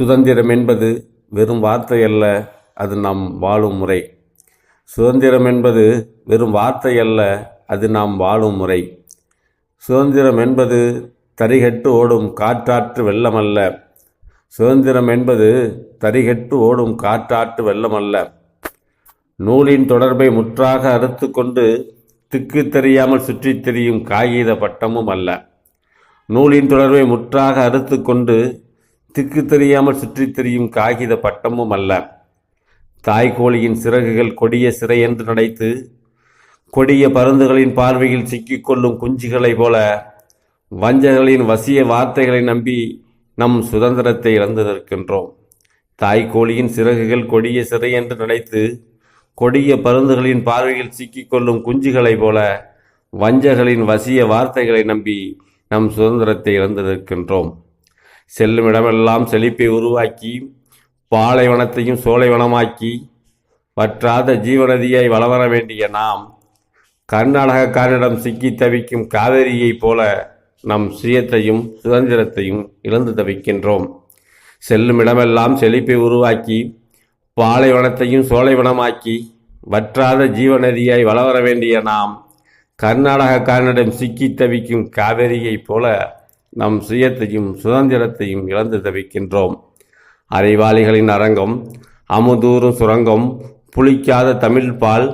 சுதந்திரம் என்பது வெறும் வார்த்தை அல்ல அது நாம் வாழும் முறை. சுதந்திரம் என்பது வெறும் வார்த்தை அல்ல அது நாம் வாழும் முறை. சுதந்திரம் என்பது தரிகட்டு ஓடும் காற்றாற்று வெள்ளம் அல்ல சுதந்திரம் என்பது தரிகட்டு ஓடும் காற்றாற்று வெள்ளமல்ல. நூலின் தொடர்பை முற்றாக அறுத்து கொண்டு திக்கு தெரியாமல் சுற்றித் திரியும் காகித பட்டமும் அல்ல. நூலின் தொடர்பை முற்றாக அறுத்து கொண்டு திக்கு தெரியாமல் சுற்றித் திரியும் காகித பட்டமும் அல்ல. தாய்கோழியின் சிறகுகள் கொடிய சிறை என்று நடைத்து கொடிய பருந்துகளின் பார்வையில் சிக்கிக்கொள்ளும் குஞ்சுகளைப் போல வஞ்சகர்களின் வசிய வார்த்தைகளை நம்பி நம் சுதந்திரத்தை இழந்து நிற்கின்றோம். தாய்கோழியின் சிறகுகள் கொடிய சிறை என்று நினைத்து கொடிய பருந்துகளின் பார்வையில் சிக்கிக்கொள்ளும் குஞ்சுகளைப் போல வஞ்சகர்களின் வசிய வார்த்தைகளை நம்பி நம் சுதந்திரத்தை இழந்து நிற்கின்றோம். செல்லும் இடமெல்லாம் செழிப்பை உருவாக்கி பாலைவனத்தையும் சோலைவனமாக்கி வற்றாத ஜீவநதியை வளவர வேண்டிய நாம் கர்நாடகக்காரனிடம் சிக்கி தவிக்கும் காவேரியைப் போல நம் சுயத்தையும் சுதந்திரத்தையும் இழந்து தவிக்கின்றோம். செல்லும் இடமெல்லாம் செழிப்பை உருவாக்கி பாலைவனத்தையும் சோலைவனமாக்கி வற்றாத ஜீவநதியாய் வளவர வேண்டிய நாம் கர்நாடகக்காரனிடம் சிக்கி தவிக்கும் காவேரியைப் போல நம் சுயத்தையும் சுதந்திரத்தையும் இழந்து தவிக்கின்றோம். அறிவாளிகளின் அரங்கம் அமுதூறும் சுரங்கம் புளிக்காத தமிழ்பால்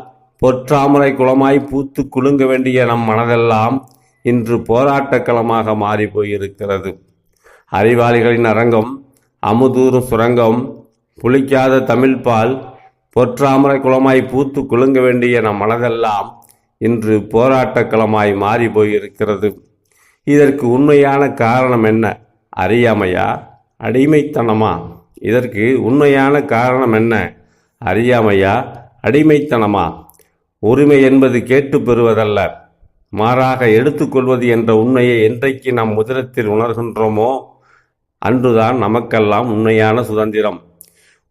பொற்றாமரை குளமாய் பூத்து குலுங்க வேண்டிய நம் மனதெல்லாம் இன்று போராட்டக்களமாக மாறி போயிருக்கிறது அறிவாளிகளின் அரங்கம் அமுதூறும் சுரங்கம் புளிக்காத தமிழ்பால் பொற்றாமரை குளமாய் பூத்து குலுங்க வேண்டிய நம் மனதெல்லாம் இன்று போராட்டக்களமாய் மாறி போயிருக்கிறது இதற்கு உண்மையான காரணம் என்ன? அறியாமையா? அடிமைத்தனமா? இதற்கு உண்மையான காரணம் என்ன? அறியாமையா? அடிமைத்தனமா? உரிமை என்பது கேட்டு பெறுவதல்ல. மாறாக எடுத்துக்கொள்வது என்ற உண்மையை என்றைக்கு நாம் முதலத்தில் உணர்கின்றோமோ அன்றுதான் நமக்கெல்லாம் உண்மையான சுதந்திரம்.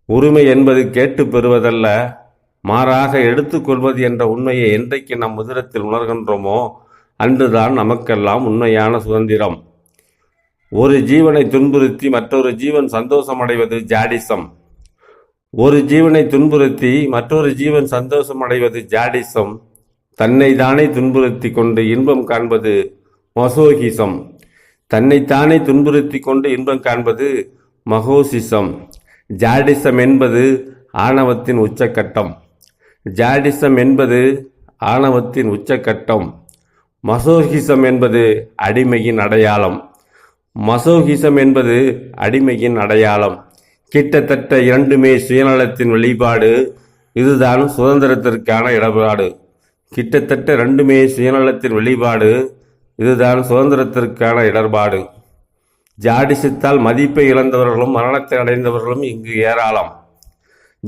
உரிமை என்பது கேட்டு பெறுவதல்ல. மாறாக எடுத்துக்கொள்வது என்ற உண்மையை என்றைக்கு நம் முதலத்தில் உணர்கின்றோமோ அன்றுதான் நமக்கெல்லாம் உண்மையான சுதந்திரம். ஒரு ஜீவனை துன்புறுத்தி மற்றொரு ஜீவன் சந்தோஷமடைவது ஜாடிசம். ஒரு ஜீவனை துன்புறுத்தி மற்றொரு ஜீவன் சந்தோஷமடைவது ஜாடிசம். தன்னை தானே துன்புறுத்தி கொண்டு இன்பம் காண்பது மசோகிசம் தன்னைத்தானே துன்புறுத்தி கொண்டு இன்பம் காண்பது மகோசிசம் ஜாடிசம் என்பது ஆணவத்தின் உச்சக்கட்டம். ஜாடிசம் என்பது ஆணவத்தின் உச்சக்கட்டம். மசோகிசம் என்பது அடிமையின் அடையாளம். மசோகிசம் என்பது அடிமையின் அடையாளம். கிட்டத்தட்ட இரண்டுமே சுயநலத்தின் வெளிப்பாடு. இதுதான் சுதந்திரத்திற்கான இடர்பாடு. கிட்டத்தட்ட ரெண்டுமே சுயநலத்தின் வெளிப்பாடு. இதுதான் சுதந்திரத்திற்கான இடர்பாடு. ஜாடிசத்தால் மதிப்பை இழந்தவர்களும் மரணத்தை அடைந்தவர்களும் இங்கு ஏராளம்.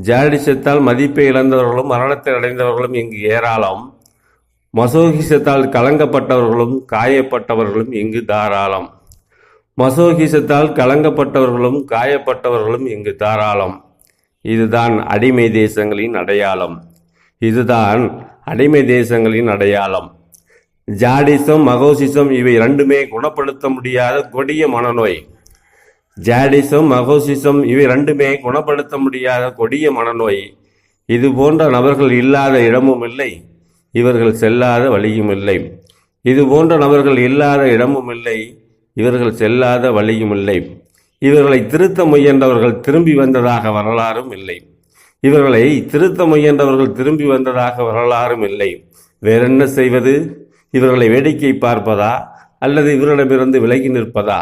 ஜாடிசத்தால் மதிப்பை இழந்தவர்களும் மரணத்தை அடைந்தவர்களும் இங்கு ஏராளம். மசோகிசத்தால் கலங்கப்பட்டவர்களும் காயப்பட்டவர்களும் இங்கு தாராளம். மசோகிசத்தால் கலங்கப்பட்டவர்களும் காயப்பட்டவர்களும் இங்கு தாராளம். இதுதான் அடிமை தேசங்களின் அடையாளம். இதுதான் அடிமை தேசங்களின் அடையாளம். ஜாடிசம் மகோசிசம் இவை இரண்டுமே குணப்படுத்த முடியாத கொடிய மனநோய். ஜாடிசம் மகோசிசம் இவை இரண்டுமே குணப்படுத்த முடியாத கொடிய மனநோய். இது போன்ற நபர்கள் இல்லாத இடமும் இல்லை. இவர்கள் செல்லாத வழியும் இல்லை. இது போன்ற நபர்கள் இல்லாத இடமும் இல்லை. இவர்கள் செல்லாத வழியும் இல்லை. இவர்களை திருத்த முயன்றவர்கள் திரும்பி வந்ததாக வரலாறும் இல்லை. இவர்களை திருத்த முயன்றவர்கள் திரும்பி வந்ததாக வரலாறும் இல்லை. வேறென்ன செய்வது? இவர்களை வேடிக்கை பார்ப்பதா? அல்லது இவர்களிடமிருந்து விலகி நிற்பதா?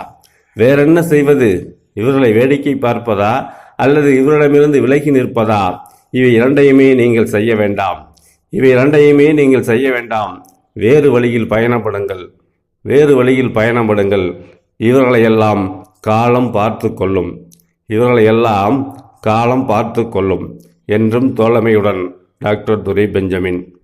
வேறென்ன செய்வது? இவர்களை வேடிக்கை பார்ப்பதா? அல்லது இவரிடமிருந்து விலகி நிற்பதா? இவை இரண்டையுமே நீங்கள் செய்ய வேண்டாம். இவை இரண்டையுமே நீங்கள் செய்ய வேண்டாம். வேறு வழியில் பயணப்படுங்கள். வேறு வழியில் பயணப்படுங்கள். இவர்களையெல்லாம் காலம் பார்த்து கொள்ளும். இவர்களையெல்லாம் காலம் பார்த்து கொள்ளும் என்றும் தோழமையுடன் டாக்டர் துரை பெஞ்சமின்